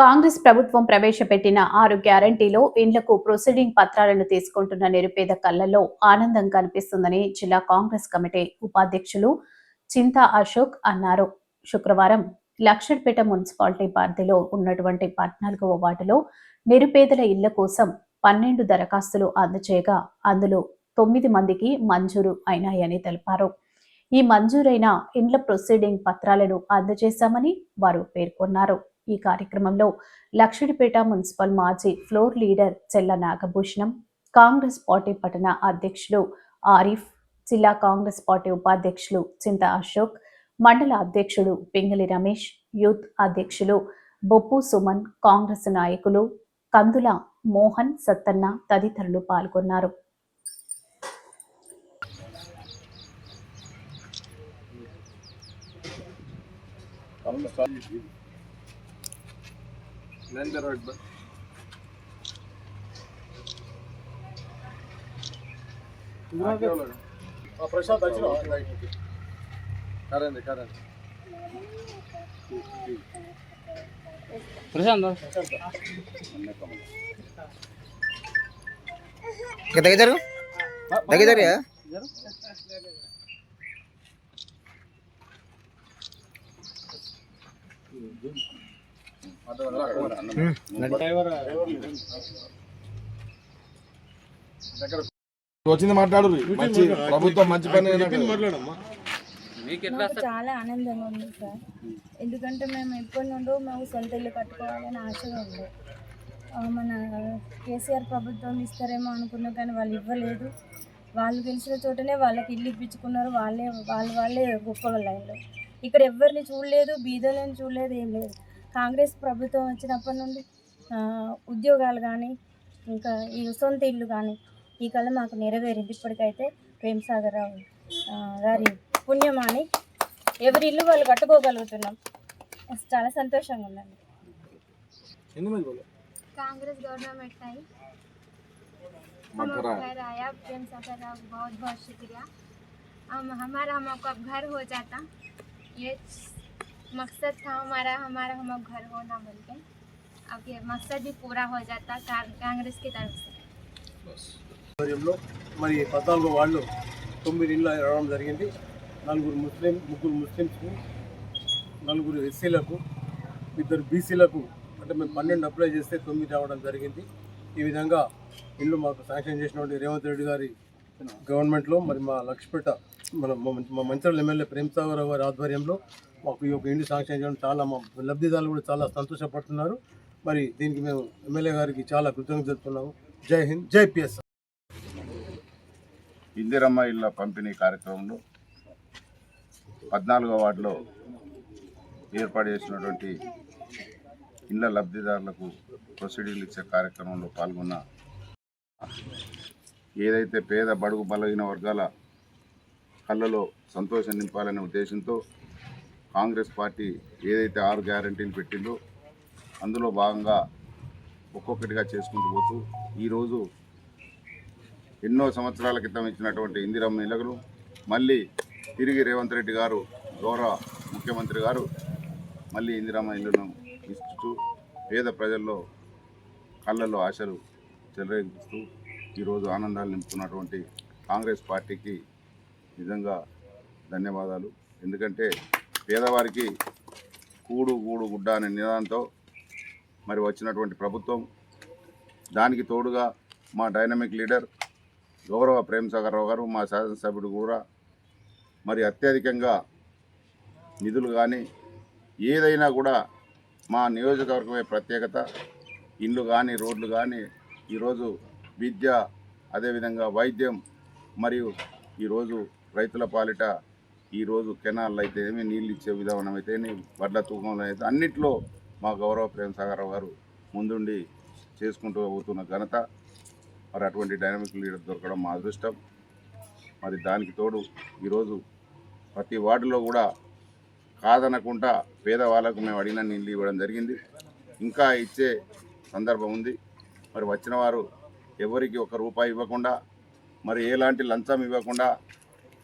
కాంగ్రెస్ ప్రభుత్వం ప్రవేశపెట్టిన ఆరు గ్యారంటీలో ఇండ్లకు ప్రొసీడింగ్ పత్రాలను తీసుకుంటున్న నిరుపేద కళ్ళలో ఆనందం కనిపిస్తుందని జిల్లా కాంగ్రెస్ కమిటీ ఉపాధ్యక్షులు చింతా అశోక్ అన్నారు. శుక్రవారం లక్షడ్పేట మున్సిపాలిటీ పరిధిలో ఉన్నటువంటి పద్నాలుగవ వార్డులో నిరుపేదల ఇళ్ళ కోసం పన్నెండు దరఖాస్తులు అందజేయగా అందులో తొమ్మిది మందికి మంజూరు అయినాయని తెలిపారు. ఈ మంజూరైన ఇండ్ల ప్రొసీడింగ్ పత్రాలను అందజేశామని వారు పేర్కొన్నారు. ఈ కార్యక్రమంలో లక్షడిపేట మున్సిపల్ మాజీ floor leader Chella Nagabhushanam Congress party పట్టణ అధ్యక్షులు ఆరిఫ్ జిల్లా కాంగ్రెస్ పార్టీ ఉపాధ్యక్షులు చింత అశోక్ మండల అధ్యక్షుడు పింగళి రమేష్ యూత్ అధ్యక్షులు బొప్పు సుమన్ కాంగ్రెస్ నాయకులు కందుల మోహన్ సత్తన్న తదితరులు పాల్గొన్నారు. ప్రశాంత్ వచ్చిన? కరండి కరండి ప్రశాంత్? ఇంకా దగ్గర. దగ్గర వచ్చింది మాట్లాడు మంచి ప్రభుత్వం మంచి పని చాలా ఆనందంగా ఉంది సార్. ఎందుకంటే మేము ఎప్పటి నుండో మేము సొంత ఇల్లు కట్టుకోవాలని ఆశగా ఉంది. మన కేసీఆర్ ప్రభుత్వం ఇస్తారేమో అనుకున్నాం కానీ వాళ్ళు ఇవ్వలేదు. వాళ్ళు గెలిచిన చోటనే వాళ్ళకి ఇల్లు ఇప్పించుకున్నారు. వాళ్ళే వాళ్ళు వాళ్ళే గొప్ప వాళ్ళు ఇక్కడ ఎవరిని చూడలేదు బీదలని చూడలేదు ఏం లేదు. కాంగ్రెస్ ప్రభుత్వం వచ్చినప్పటి నుండి ఆ, ఉద్యోగాలు కానీ ఇంకా ఈ సొంత ఇల్లు కానీ ఈ కళ మాకు నెరవేరింది ఇప్పటికైతే ప్రేమసాగర్ రావు ఆ, గారి పుణ్యమాని ఎవరి ఇల్లు వాళ్ళు కట్టుకోగలుగుతున్నాం చాలా సంతోషంగా ఉందండి ఎన్ని మంది बोलो कांग्रेस गवर्नमेंट आई मत हम करा घर आया प्रेम सागर राव बहुत बहुत शुक्रिया हम हमारा हम आपका घर हो जाता ये मकसद था हमारा हमारा हम घर होना बोल के अब ये मकसद भी पूरा हो जाता का- कांग्रेस की तरफ से ఆధ్వర్యంలో మరి పద్నాలుగో వాళ్ళు తొమ్మిది ఇళ్ళు రావడం జరిగింది నలుగురు ముస్లిం ముగ్గురు ముస్లిమ్స్కు నలుగురు ఎస్సీలకు ఇద్దరు బీసీలకు అంటే మేము పన్నెండు అప్లై చేస్తే తొమ్మిది రావడం జరిగింది ఈ విధంగా ఇల్లు మాకు శాంక్షన్ చేసినటువంటి రేవంత్ రెడ్డి గారి గవర్నమెంట్లో మరి మా లక్ష్మీపేట మన మా- మా మంచిర్యాల ఎమ్మెల్యే ప్రేమసాగర్ గారి ఆధ్వర్యంలో మాకు ఈ యొక్క ఇంటి శాంక్షన్ చేయడం చాలా మా లబ్ధిదారులు కూడా చాలా సంతోషపడుతున్నారు. మరి దీనికి మేము ఎమ్మెల్యే గారికి చాలా కృతజ్ఞత చెప్తున్నాము జై హింద్ జై పిఎస్. ఇందిరమ్మ ఇళ్ళ పంపిణీ కార్యక్రమంలో పద్నాలుగో వార్డులో ఏర్పాటు చేసినటువంటి ఇళ్ళ లబ్ధిదారులకు ప్రొసీడింగ్లు ఇచ్చే కార్యక్రమంలో పాల్గొన్న ఏదైతే పేద బడుగు బలహీన వర్గాల కళ్ళలో సంతోషం నింపాలనే ఉద్దేశంతో కాంగ్రెస్ పార్టీ ఏదైతే ఆరు గ్యారంటీలు పెట్టిందో అందులో భాగంగా ఒక్కొక్కటిగా చేసుకుంటూ పోతూ ఈరోజు ఎన్నో సంవత్సరాల క్రితం ఇచ్చినటువంటి ఇందిరమ్మ ఇళ్ళను మళ్ళీ తిరిగి రేవంత్ రెడ్డి గారు గౌరవ ముఖ్యమంత్రి గారు మళ్ళీ ఇందిరమ్మ ఇళ్ళను ఇస్తూ పేద ప్రజల్లో కళ్ళల్లో ఆశలు చెలరేగిస్తూ ఈరోజు ఆనందాలు నింపుతున్నటువంటి కాంగ్రెస్ పార్టీకి నిజంగా ధన్యవాదాలు. ఎందుకంటే పేదవారికి కూడు గూడు గుడ్డ అనే నినాదంతో మరి వచ్చినటువంటి ప్రభుత్వం దానికి తోడుగా మా డైనమిక్ లీడర్ గౌరవ ప్రేమ్ సాగర్ రావు గారు మా శాసనసభ్యుడు కూడా మరి అత్యధికంగా నిధులు కానీ ఏదైనా కూడా మా నియోజకవర్గమే ప్రత్యేకత. ఇండ్లు కానీ రోడ్లు కానీ ఈరోజు విద్య అదేవిధంగా వైద్యం మరియు ఈరోజు రైతుల పాలిట ఈరోజు కెనాల్లో ఏమి నీళ్ళు ఇచ్చే విధానం అయితేనే వడ్ల తూకంలో అయితే అన్నిట్లో మా గౌరవ ప్రేమ సాగర్ గారు ముందుండి చేసుకుంటూ పోతున్న ఘనత. మరి అటువంటి డైనమిక్ లీడర్ దొరకడం మా అదృష్టం. మరి దానికి తోడు ఈరోజు ప్రతి వార్డులో కూడా కాదనకుండా పేదవాళ్ళకు మేము అడిగిన నీళ్ళు ఇవ్వడం జరిగింది. ఇంకా ఇచ్చే సందర్భం ఉంది. మరి వచ్చిన వారు ఎవరికి ఒక రూపాయి ఇవ్వకుండా మరి ఎలాంటి లంచం ఇవ్వకుండా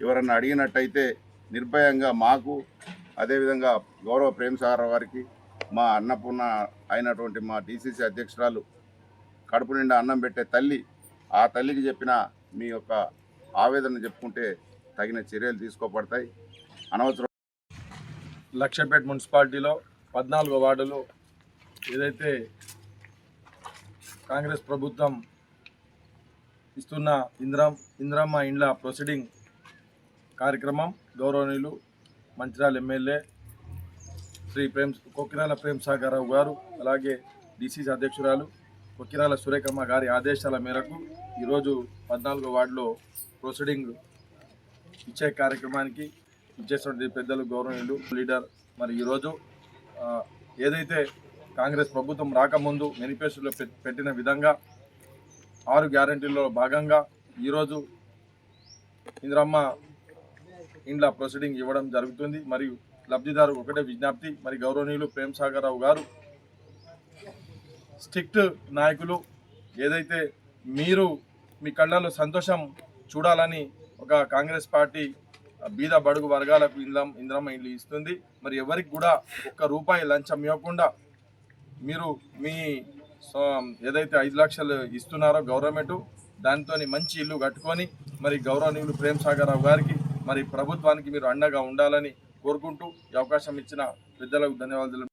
ఎవరన్నా అడిగినట్టయితే నిర్భయంగా మాకు అదేవిధంగా గౌరవ ప్రేమ్ సాగర్ వారికి మా అన్నపూర్ణ అయినటువంటి మా డీసీసీ అధ్యక్షురాలు కడుపు నిండా అన్నం పెట్టే తల్లి ఆ తల్లికి చెప్పిన మీ యొక్క ఆవేదన చెప్పుకుంటే తగిన చర్యలు తీసుకోబడతాయి. అనవసరం లక్షపేట మున్సిపాలిటీలో పద్నాలుగో వార్డులో ఏదైతే కాంగ్రెస్ ప్రభుత్వం ఇస్తున్న ఇంద్రం ఇంద్రమ్మ ఇండ్ల ప్రొసీడింగ్ కార్యక్రమం గౌరవనీయులు మంచిర్యాల ఎమ్మెల్యే శ్రీ ప్రేమ్ కొక్కిరాల ప్రేమ్ సాగర్ రావు గారు అలాగే డిసిసి అధ్యక్షురాలు కొక్కిరాల సురేఖమ్మ గారి ఆదేశాల మేరకు ఈరోజు పద్నాలుగో వార్డులో ప్రొసీడింగ్ ఇచ్చే కార్యక్రమానికి ఇచ్చేటువంటి పెద్దలు గౌరవనీయులు లీడర్ మరి ఈరోజు ఏదైతే కాంగ్రెస్ ప్రభుత్వం రాకముందు మేనిఫెస్టోలో పెట్టిన విధంగా ఆరు గ్యారంటీల్లో భాగంగా ఈరోజు ఇందిరమ్మ ఇండ్ల ప్రొసీడింగ్ ఇవ్వడం జరుగుతుంది. మరియు లబ్ధిదారు ఒకటే విజ్ఞప్తి. మరి గౌరవనీయులు ప్రేమ్ సాగర్ గారు స్ట్రిక్ట్ నాయకులు ఏదైతే మీరు మీ కళ్ళలో సంతోషం చూడాలని ఒక కాంగ్రెస్ పార్టీ బీద బడుగు వర్గాలకు ఇంద్రం ఇంద్రమ్మ ఇల్లు ఇస్తుంది. మరి ఎవరికి కూడా ఒక్క రూపాయి లంచం ఇవ్వకుండా మీరు మీ ఏదైతే ఐదు లక్షలు ఇస్తున్నారో గవర్నమెంట్ దానితో మంచి ఇల్లు కట్టుకొని మరి గౌరవనీయులు ప్రేమ్ సాగర్ గారికి మరి ప్రభుత్వానికి మీరు అండగా ఉండాలని కోరుకుంటూ ఈ అవకాశం ఇచ్చిన పెద్దలకు ధన్యవాదాలు.